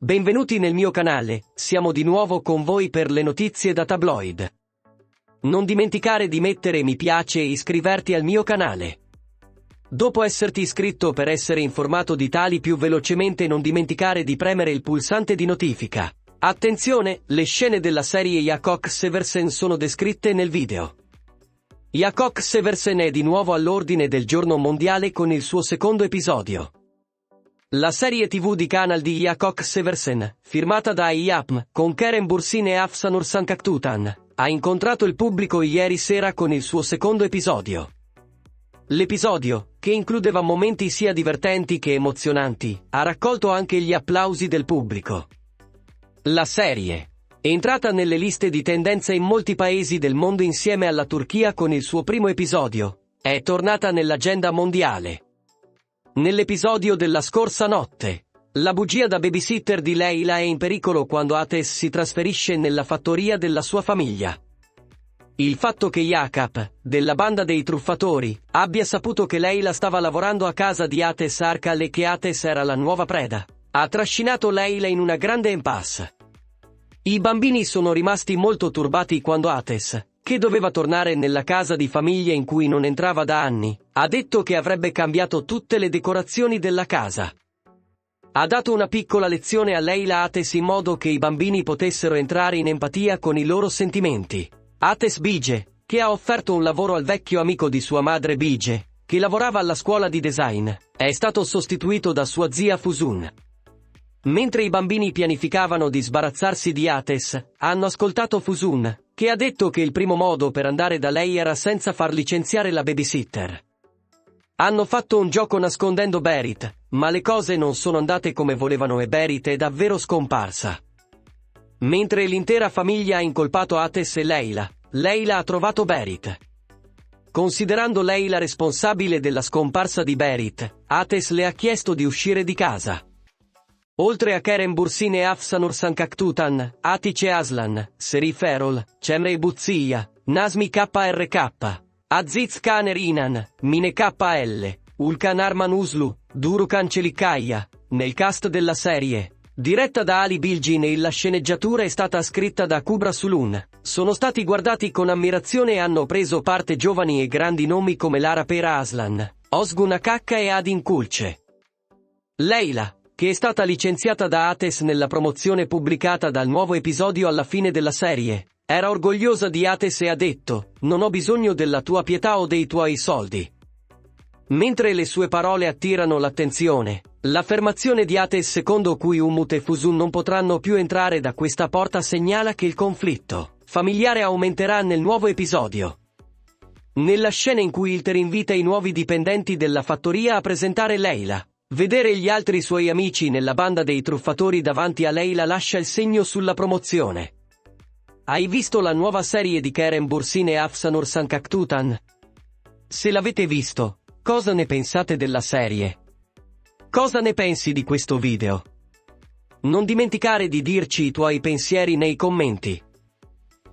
Benvenuti nel mio canale, siamo di nuovo con voi per le notizie da tabloid. Non dimenticare di mettere mi piace e iscriverti al mio canale. Dopo esserti iscritto per essere informato di tali più velocemente non dimenticare di premere il pulsante di notifica. Attenzione, le scene della serie Jakok Seversen sono descritte nel video. Jakok Seversen è di nuovo all'ordine del giorno mondiale con il suo secondo episodio. La serie tv di canal di Jakok Seversen, firmata da IAPM, con Keren Bursin e Afsanur Sankaktutan, ha incontrato il pubblico ieri sera con il suo secondo episodio. L'episodio, che includeva momenti sia divertenti che emozionanti, ha raccolto anche gli applausi del pubblico. La serie, entrata nelle liste di tendenza in molti paesi del mondo insieme alla Turchia con il suo primo episodio, è tornata nell'agenda mondiale. Nell'episodio della scorsa notte, la bugia da babysitter di Leila è in pericolo quando Ates si trasferisce nella fattoria della sua famiglia. Il fatto che Jacob, della banda dei truffatori, abbia saputo che Leila stava lavorando a casa di Ates Arkal e che Ates era la nuova preda, ha trascinato Leila in una grande impasse. I bambini sono rimasti molto turbati quando Ates, che doveva tornare nella casa di famiglia in cui non entrava da anni, ha detto che avrebbe cambiato tutte le decorazioni della casa. Ha dato una piccola lezione a Leila Ates in modo che i bambini potessero entrare in empatia con i loro sentimenti. Ates Bige, che ha offerto un lavoro al vecchio amico di sua madre Bige, che lavorava alla scuola di design, è stato sostituito da sua zia Fusun. Mentre i bambini pianificavano di sbarazzarsi di Ates, hanno ascoltato Fusun, che ha detto che il primo modo per andare da lei era senza far licenziare la babysitter. Hanno fatto un gioco nascondendo Berit, ma le cose non sono andate come volevano e Berit è davvero scomparsa. Mentre l'intera famiglia ha incolpato Ates e Leila, Leila ha trovato Berit. Considerando lei la responsabile della scomparsa di Berit, Ates le ha chiesto di uscire di casa. Oltre a Keren Bursin e Afsanur Sankaktutan, Atice Aslan, Serif Erol, Cemre Buzziya, Nasmi KRK, Aziz Kaner Inan, Mine KL, Ulkan Arman Uslu, Durukan Celikaya, nel cast della serie. Diretta da Ali Bilgin e la sceneggiatura è stata scritta da Kubra Sulun. Sono stati guardati con ammirazione e hanno preso parte giovani e grandi nomi come Lara Pera Aslan, Osgun Akakka e Adin Kulce. Leila, che è stata licenziata da Ates nella promozione pubblicata dal nuovo episodio alla fine della serie. Era orgogliosa di Ates e ha detto, non ho bisogno della tua pietà o dei tuoi soldi. Mentre le sue parole attirano l'attenzione, l'affermazione di Ates secondo cui Umut e Fusun non potranno più entrare da questa porta segnala che il conflitto familiare aumenterà nel nuovo episodio. Nella scena in cui Ilter invita i nuovi dipendenti della fattoria a presentare Leila, Vedere gli altri suoi amici nella banda dei truffatori davanti a lei la lascia il segno sulla promozione. Hai visto la nuova serie di Keren Bursin e Afsanur Sankaktutan? Se l'avete visto, cosa ne pensate della serie? Cosa ne pensi di questo video? Non dimenticare di dirci i tuoi pensieri nei commenti.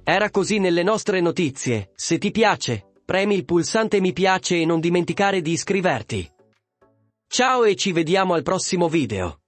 Era così nelle nostre notizie, se ti piace, premi il pulsante mi piace e non dimenticare di iscriverti. Ciao e ci vediamo al prossimo video.